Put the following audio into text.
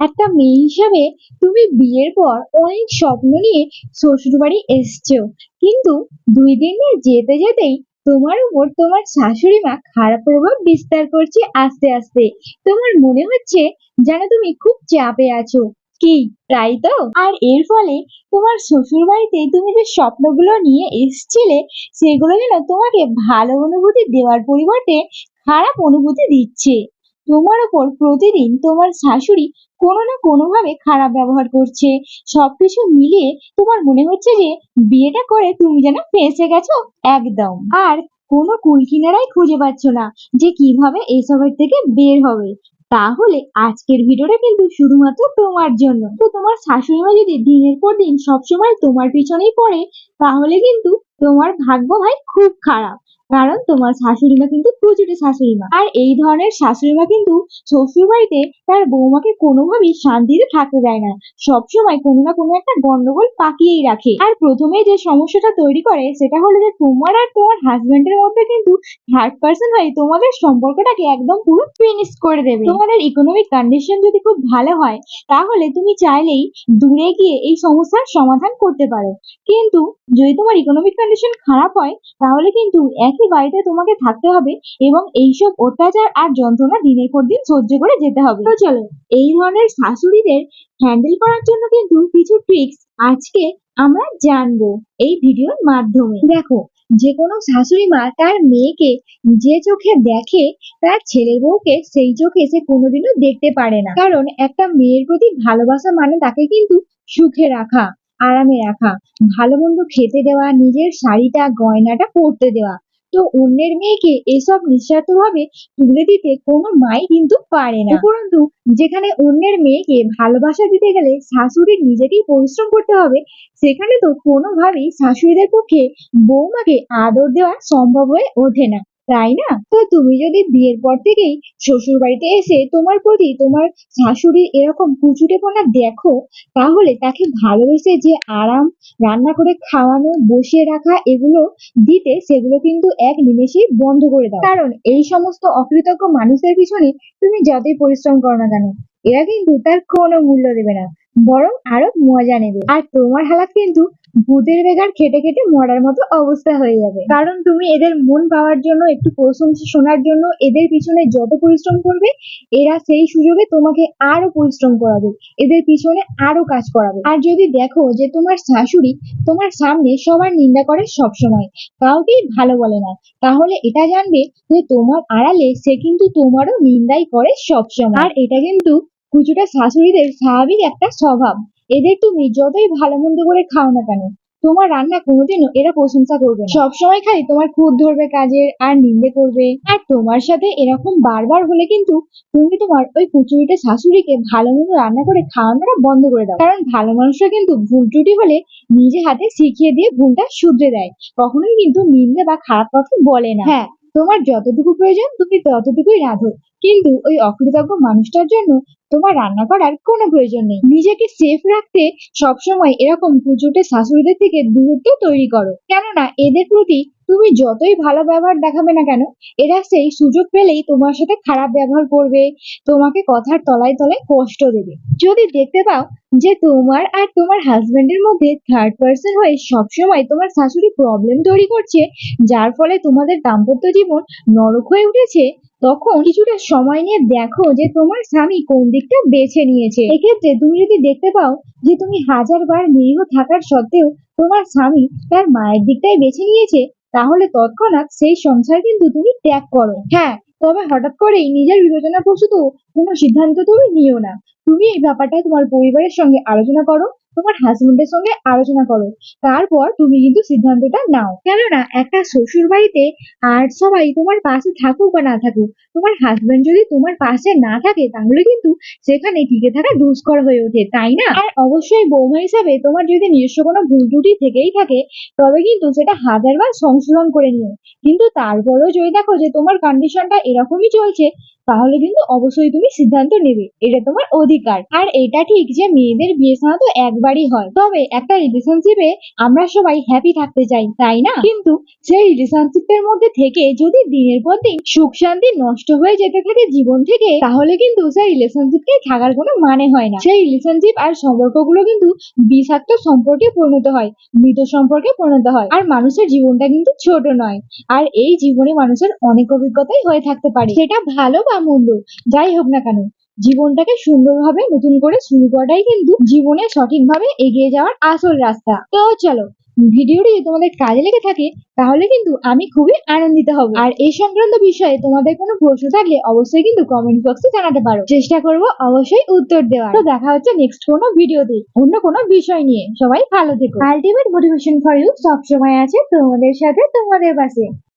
একটা মেয়ে হিসাবে তুমি বিয়ের পর অনেক স্বপ্ন নিয়ে শ্বশুরবাড়ি এসছো। কিন্তু দুই দিন যেতে যেতেই তোমার উপর তোমার শাশুড়ি মা খারাপ প্রভাব বিস্তার করছে আস্তে আস্তে। তোমার মনে হচ্ছে যেন তুমি খুব চাপে আছো। কি, তাই তো? আর এর ফলে তোমার শ্বশুর বাড়িতে তুমি যে স্বপ্নগুলো নিয়ে এসেছিলে, সেগুলো যেন তোমাকে ভালো অনুভূতি দেওয়ার পরিবর্তে খারাপ অনুভূতি দিচ্ছে। তোমার উপর প্রতিদিন তোমার শাশুড়ি কোনো না কোনো ভাবে খারাপ ব্যবহার করছে। সবকিছু মিলিয়ে তোমার মনে হচ্ছে যে বিয়েটা করে তুমি যেন ফেঁসে গেছো একদম। আর কোনো কুল কিনারাই খুঁজে পাচ্ছ না যে কীভাবে এসবের থেকে বের হবে। তাহলে আজকের ভিডিওটা কিন্তু শুধুমাত্র তোমার জন্য। তো তোমার শাশুড়ি মা যদি দিনের পর দিন সবসময় তোমার পিছনেই পড়ে, তাহলে কিন্তু তোমার ভাগ্য ভাই খুব খারাপ। কারণ তোমার শাশুড়ি মা কিন্তু প্রচুর শাশুড়ি মা আর এই ধরনের শাশুড়ি মা কিন্তু শ্বশুর বাড়িতে তার বৌমাকে কোনোভাবেই শান্তিতে থাকতে দেয় না। সবসময় কোনো না কোনো একটা গন্ডগোল পাকিয়েই রাখে। আর প্রথমে যে সমস্যাটা তৈরি করে, সেটা হলো যে তোমার আর তোমার হাজবেন্ডের মধ্যে কিন্তু থার্ড পার্সন হয়ে তোমাদের সম্পর্কটাকে একদম পুরো ফিনিশ করে দেবে। তোমাদের ইকোনমিক কন্ডিশন যদি খুব ভালো হয়, তাহলে তুমি চাইলেই দূরে গিয়ে এই সমস্যার সমাধান করতে পারো। কিন্তু যদি তোমার ইকোনমিক কন্ডিশন খারাপ হয়, তাহলে কিন্তু একই বাড়িতে তোমাকে থাকতে হবে এবং এইসব অত্যাচার আর যন্ত্রণা দিনের পর দিন সহ্য করে যেতে হবে। তো চলো, এই ধরনের শাশুড়িদের হ্যান্ডেল করার জন্য কিন্তু কিছু ট্রিক্স আজকে আমরা জানব এই ভিডিওর মাধ্যমে। দেখো যে কোনো শাশুড়ি মা তার মেয়েকে যে চোখে দেখে তার ছেলের বউকে সেই চোখে সে কোনোদিনও দেখতে পারে না। কারণ একটা মেয়ের প্রতি ভালোবাসা মানে তাকে কিন্তু সুখে রাখা, আরামে রাখা, ভালো মন্দ খেতে দেওয়া, নিজের শাড়িটা, গয়নাটা পরতে দেওয়া। তো অন্যের মেয়েকে এসব নিঃস্বার্থভাবে তুলে দিতে কোনো মাই কিন্তু পারে না। উপরন্তু, যেখানে অন্যের মেয়েকে ভালোবাসা দিতে গেলে শাশুড়ির নিজেকেই পরিশ্রম করতে হবে, সেখানে তো কোনোভাবেই শাশুড়িদের পক্ষে বৌমাকে আদর দেওয়া সম্ভব হয়ে ওঠে না। তাই না? তো তুমি যদি বিয়ের পর থেকেই শ্বশুর বাড়িতে এসে তোমার প্রতি তোমার শাশুড়ির এরকম কুচুটেপনা দেখো, তাহলে তাকে ভালোবেসে যে আরাম, রান্না করে খাওয়ানো, বসিয়ে রাখা এগুলো দিতে সেগুলো কিন্তু এক নিমেষেই বন্ধ করে দাও। কারণ এই সমস্ত অকৃতজ্ঞ মানুষের পিছনে তুমি যতই পরিশ্রম করো না কেন, এরা কিন্তু তার কোনো মূল্য দেবে না। বরং আরও মজা নেবে। আর তোমার হালাত কিন্তু ভূতের বেগার খেটে খেটে মরার মতো অবস্থা হয়ে যাবে। কারণ তুমি এদের মন পাওয়ার জন্য, একটু প্রশংসা শোনার জন্য এদের পিছনে যত পরিশ্রম করবে, এরা সেই সুযোগে তোমাকে আরও পরিশ্রম করাবে, এদের পিছনে আরও কাজ করাবে। আর যদি দেখো যে তোমার শাশুড়ি তোমার সামনে সবার নিন্দা করে সবসময়, কাউকেই ভালো বলে না, তাহলে এটা জানবে যে তোমার আড়ালে সে কিন্তু তোমারও নিন্দাই করে সবসময়। আর এটা কিন্তু কুচুটা শাশুড়িদের স্বাভাবিক একটা স্বভাব। এদের তুমি যতই ভালো মন্দ করে খাও না কেন, তোমার রান্না কোনোদিনও এরা প্রশংসা করবে না। সবসময় খালি তোমার খুদ ধরবে কাজের, আর নিন্দে করবে। আর তোমার সাথে এরকম বারবার হলে কিন্তু তুমি তোমার ওই কুচুরিটা শাশুড়িকে ভালো মন্দ রান্না করে খাওয়ানোটা বন্ধ করে দাও। কারণ ভালো মানুষরা কিন্তু ভুল ত্রুটি হলে নিজে হাতে শিখিয়ে দিয়ে ভুলটা শুধরে দেয়। কখনোই কিন্তু নিন্দে বা খারাপ কথা বলে না। হ্যাঁ তোমার যতটুকু প্রয়োজন তুমি ততটুকুই রাঁধো কিন্তু ওই অকৃতজ্ঞ মানুষটার জন্য তোমার রান্না করার কোনো প্রয়োজন নেই। নিজেকে সেফ রাখতে সবসময় এরকম কুচুটে শাশুড়িদের থেকে দূরত্ব তৈরি করো। কেননা এদের প্রতি তুমি যতই ভালো ব্যবহার দেখাবে না কেন, এরা সেই সুযোগ পেলেই তোমার সাথে খারাপ ব্যবহার করবে, তোমাকে কথার তলায় তলায় কষ্ট দেবে। যদি দেখতে পাও যে তোমার আর তোমার হাজবেন্ডের মধ্যে থার্ড পার্সন হয়ে সবসময় তোমার শাশুড়ি প্রবলেম তৈরি করছে, যার ফলে তোমাদের দাম্পত্য জীবন নরক হয়ে উঠেছে, তখন কিছুটা সময় নিয়ে দেখো যে তোমার স্বামী কোন দিকটা বেছে নিয়েছে। এক্ষেত্রে তুমি যদি দেখতে পাও যে তুমি হাজার বার নিরীহ থাকার সত্ত্বেও তোমার স্বামী তার মায়ের দিকটাই বেছে নিয়েছে তাহলে তৎক্ষণাৎ সেই সংসার কিন্তু তুমি ত্যাগ করো। হ্যাঁ তবে হঠাৎ করেই নিজের বিবেচনা প্রসূত কোনো সিদ্ধান্ত তুমি নিও না। তুমি এই ব্যাপারটা তোমার পরিবারের সঙ্গে আলোচনা করো তোমার হাজবেন্ডের সঙ্গে আলোচনা করো। তারপর তুমি কিন্তু সিদ্ধান্তটা নাও। কেননা একটা শ্বশুর বাড়িতে আর সবাই তোমার পাশে থাকুক বা না থাকুক, তোমার হাজবেন্ড যদি তোমার পাশে না থাকে, তাহলে কিন্তু সেখানে টিকে থাকা দুষ্কর হয়ে ওঠে, তাই না? আর অবশ্যই বৌমা হিসাবে তোমার যদি নিজস্ব কোনো ভুল ত্রুটি থেকেই থাকে, তবে কিন্তু সেটা হাজারবার সংশোধন করে নিও। কিন্তু তারপরেও যদি দেখো যে তোমার কন্ডিশনটা এরকমই চলছে তাহলে কিন্তু অবশ্যই তুমি সিদ্ধান্ত নেবে, এটা তোমার অধিকার। আর এটা ঠিক যে মেয়েদের বিয়ে ছাড়া তো একবারই হয়। তবে একটা রিলেশনশিপে আমরা সবাই হ্যাপি থাকতে চাই, তাই না? কিন্তু সেই রিলেশনশিপের মধ্যে থেকে যদি দিনের পর দিন সুখ শান্তি নষ্ট হয়ে যেতে থাকে জীবন থেকে, তাহলে কিন্তু সেই রিলেশনশিপকে থাকার কোনো মানে হয় না। সেই রিলেশনশিপ আর সম্পর্কগুলো কিন্তু বিষাক্ত সম্পর্কে পরিণত হয়, মৃত সম্পর্কে পরিণত হয়। আর মানুষের জীবনটা কিন্তু ছোট নয়। আর এই জীবনে মানুষের অনেক অভিজ্ঞতাই হয়ে থাকতে পারে। সেটা ভালো বা মন্দ। যাই হোক না কেন, জীবনটাকে সুন্দরভাবে নতুন করে শুরু করাটাই কিন্তু জীবনে সঠিকভাবে এগিয়ে যাওয়ার আসল রাস্তা। তো চলো, ভিডিওটি যদি তোমাদের কাজে লেগে থাকে, তাহলে কিন্তু আমি খুবই আনন্দিত হব। আর এই সংক্রান্ত বিষয়ে তোমাদের কোনো প্রশ্ন থাকলে অবশ্যই কিন্তু কমেন্ট বক্সে জানাতে পারো। চেষ্টা করব অবশ্যই উত্তর দেওয়ার। তো দেখা হচ্ছে নেক্সট কোনো ভিডিওতে, অন্য কোনো বিষয় নিয়ে। সবাই ভালো থেকো। আলটিমেট মোটিভেশন ফর ইউ সবসময় আছে তোমাদের সাথে, তোমাদের পাশে।